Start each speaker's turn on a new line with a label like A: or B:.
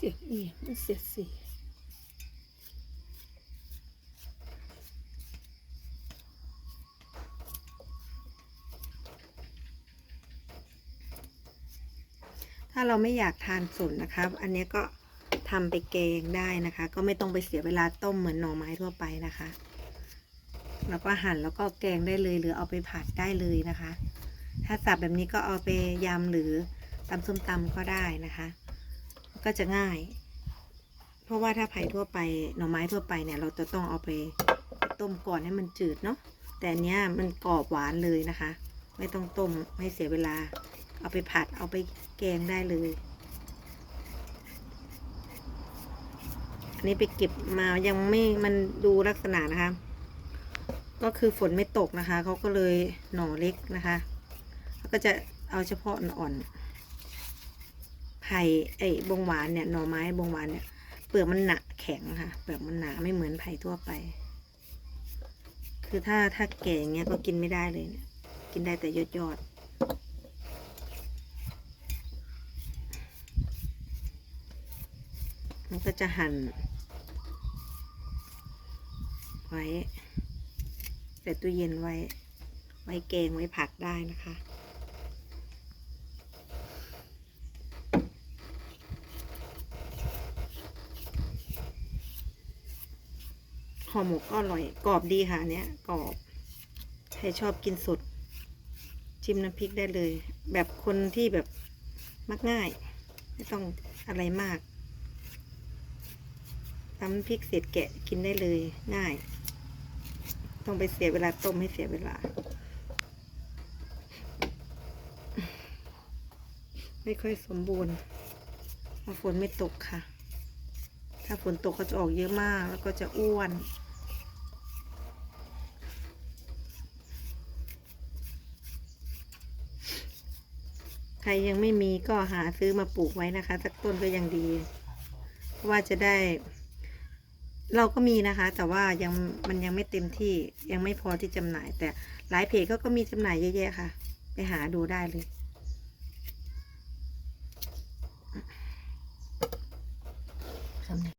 A: สียเอียมันเสียสี
B: ถ้าเราไม่อยากทานสนนะคะอันนี้ก็ทำไปแกงได้นะคะ ก็ไม่ต้องไปเสียเวลาต้มเหมือนหน่อไม้ทั่วไปนะคะ แล้วก็หั่นแล้วก็แกงได้เลยหรือเอาไปผัดได้เลยนะคะ ถ้าสับแบบนี้ก็เอาไปยำหรือตำส้มตำก็ได้นะคะ ก็จะง่าย เพราะว่าถ้าไผ่ทั่วไปหน่อไม้ทั่วไปเนี่ย เราจะต้องเอาไปต้มก่อนให้มันจืดเนาะแต่อันเนี้ยมันกรอบหวานเลยนะคะ ไม่ต้องต้มไม่เสียเวลา เอาไปผัดเอาไปแกงได้เลย อันนี้ไปเก็บมายังไม่มันดูลักษณะนะคะ ก็คือฝนไม่ตกนะคะเขาก็เลยหน่อเล็กนะคะก็จะเอาเฉพาะอ่อนๆ ไผ่ไอ้บงหวานเนี่ยหน่อไม้บงหวานเนี่ยเปลือกมันหนาแข็งค่ะเปลือกมันหนาไม่เหมือนไผ่ทั่วไป คือถ้าถ้าแก่อย่างเงี้ยก็กินไม่ได้เลยเนี่ยกินได้แต่ยอดยอดมันก็จะหั่นไว้ใส่ตู้เย็นไว้ ไว้แกงไว้ผักได้นะคะ ห่อหมกก็อร่อย กรอบดีค่ะเนี้ยกรอบ ใครชอบกินสด จิ้มน้ำพริกได้เลย แบบคนที่แบบมักง่าย ไม่ต้องอะไรมากตำน้ำพริกเสร็จแกะกินได้เลยง่าย ต้องไปเสียเวลาต้มให้เสียเวลา ไม่ค่อยสมบูรณ์ฝนไม่ตกค่ะ ถ้าฝนตกก็จะออกเยอะมาก แล้วก็จะอ้วน ใครยังไม่มีก็หาซื้อมาปลูกไว้นะคะสักต้นก็ยังดี เพราะว่าจะได้ เราก็มีนะคะ แต่ว่ายังมันยังไม่เต็มที่ยังไม่พอที่จำหน่าย แต่หลายเพจก็ก็มีจำหน่ายเยอะแยะค่ะ ไปหาดูได้เลย